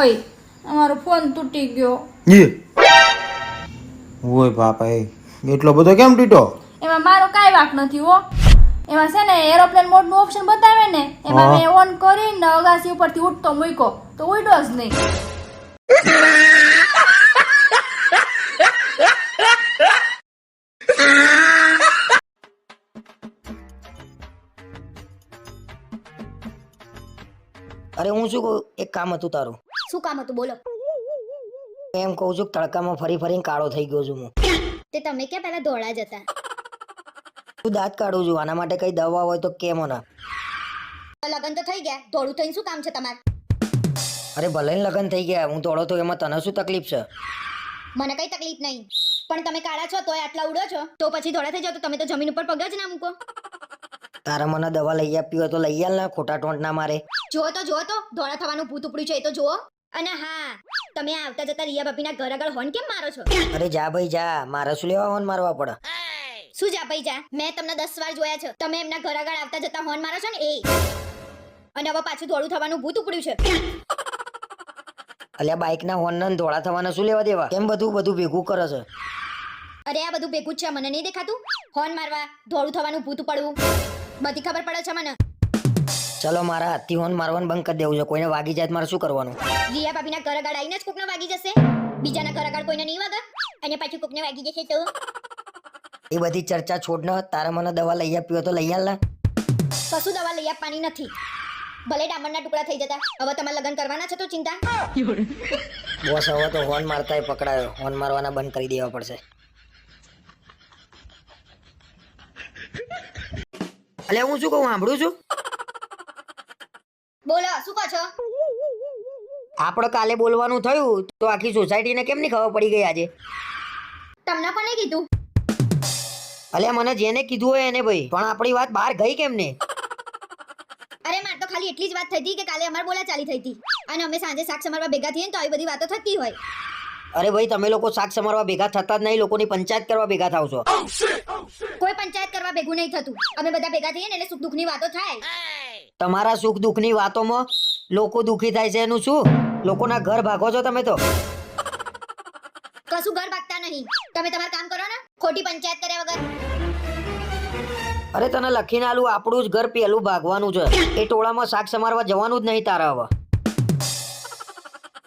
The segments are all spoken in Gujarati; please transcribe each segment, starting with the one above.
ઓય અમારો ફોન તૂટી ગયો. ઓય બાપા એ એટલો બધો કેમ તૂટો એમાં મારો કાંઈ વાંક નથી હો. એમાં છે ને એરોપ્લેન મોડનું ઓપ્શન બતાવે ને એમાં મેં ઓન કરીને અગાસી ઉપરથી ઉઠતો મૂક્યો. તો ઉડ્યો જ નહીં. અરે હું શું કહું? એક કામ હતું તારું. શું કામ હતું? બોલો. એમ કહું છું કે તડકામાં ફરી ફરીને કાળો થઈ ગયો છું હું. તે તમે ક્યાં પહેલા ધોળા જતા તું દાંત કાઢું છું આના માટે કઈ દવા હોય તો કે મને. લગન તો થઈ ગયા. ધોળું થઈને શું કામ છે તમારે? અરે ભલે લગન થઈ ગયા હું ધોળો તો એમાં તને શું તકલીફ છે? મને કઈ તકલીફ નહીં. પણ તમે કાળા છો તોય આટલા ઉડો છો. તો પછી ધોળા થઈ જાવ તો તમે તો જમીન ઉપર પગ જ ના મૂકો. તારે મને દવા લઈ આપી હોય તો લઈ આલ ને ખોટા ટોંટ ના મારે. જુઓ તો જુઓ તો ધોળા થવાનું ભૂત ઉપડ્યું છે એ તો જુઓ. અને હા તમે આવતા જતા રિયા ભાભીના ઘર આગળ હોન કેમ મારો છો? અરે જા ભાઈ જા. મારે શું લેવા હોન મારવા પડે? શું જા ભાઈ જા. મેં તમને દસ વાર જોયા છે. તમે એમના ઘર આગળ આવતા જતા હોન મારો છો ને? એ. અને હવે પાછું ધોળું થવાનું ભૂત ઉપડ્યું છે. અલ્યા બાઇક ના હોર્ન ને ધોળા થવાના શું લેવા દેવા? કેમ બધું બધું ભેગું કરે છે? અરે આ બધું ભેગું જ છે મને નહીં દેખાતું? હોર્ન મારવા ધોળું થવાનું ભૂત પડવું બધી ખબર પડે છે મને. ચલો મારા હાથથી હોન મારવાનું બંધ કરી દેવું છે. કોઈને વાગી જાય તો મારે શું કરવાનું? રિયા ભાભીના ઘર આગળ આવીને જ કોકને વાગી જશે. બીજાના ઘર આગળ કોઈને નહીં વાગે. અને પાછું કોકને વાગી જશે તો? એ બધી ચર્ચા છોડ ને તારે મને દવા લઈ આપી હોય તો લઈ આલ ને. કશું દવા લઈ આપવાની નથી. ભલે ડામરના ટુકડા થઈ જતા. હવે તમારે લગ્ન કરવાના છે તો ચિંતા? બોસ હવે તો હોર્ન મારતા પકડાયો. હોર્ન મારવાના બંધ કરી દેવા પડશે. અલે હું શું કહું સાંભળું છું? બોલો શું કહો છો? આપણે કાલે બોલવાનું થયું તો આખી સોસાયટીને કેમ ની ખબર પડી ગઈ આજે? તમને કોને કીધું? અલે મને જેને કીધું હોય એને ભાઈ પણ આપણી વાત બહાર ગઈ કેમ ને? અરે માર તો ખાલી એટલી જ વાત થઈ હતી કે કાલે અમાર બોલા ચાલી થઈ હતી. અને અમે સાંજે શાક સમારવા ભેગા થઈએ તો આવી બધી વાતો થતી હોય. અરે ભાઈ તમે લોકો શાક સમારવા ભેગા થતા જ નહીં લોકોની પંચાયત કરવા ભેગા થાવ છો. કોઈ પંચાયત કરવા ભેગું નહીં થતું. અમે બધા ભેગા થઈએ ને એટલે સુખ દુઃખની વાતો થાય. તમારા સુખ દુઃખની વાતોમાં લોકો દુઃખી થાય છે એનું શું? લોકોના ઘર ભાગો છો તમે તો. કશું ઘર ભાગતા નહીં. તમે તમારું કામ કરો ને. ખોટી પંચાયત કર્યા વગર. અરે તને લખીને આલું આપણું જ ઘર પેલું ભાગવાનું છે. એ ટોળામાં શાક સમારવા જવાનું જ નહીં તારા હવે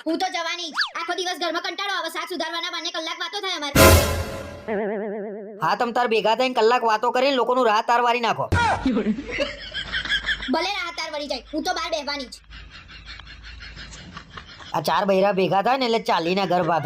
હું તો જવાની. આખો દિવસ ઘરમાં કંટાળો આવે. શાક સુધારવાના બાને કલાક વાતો થાય અમારે. હા તમ તાર ભેગા થઈને કલાક વાતો કરીને લોકોનું રાહ તાર વારી નાખો. ભલે રાહત તાર વળી જાય હું તો બહાર બેહવાની જ. આ ચાર બૈરા ભેગા થાય ને એટલે ચાલીના ઘર ભાગ.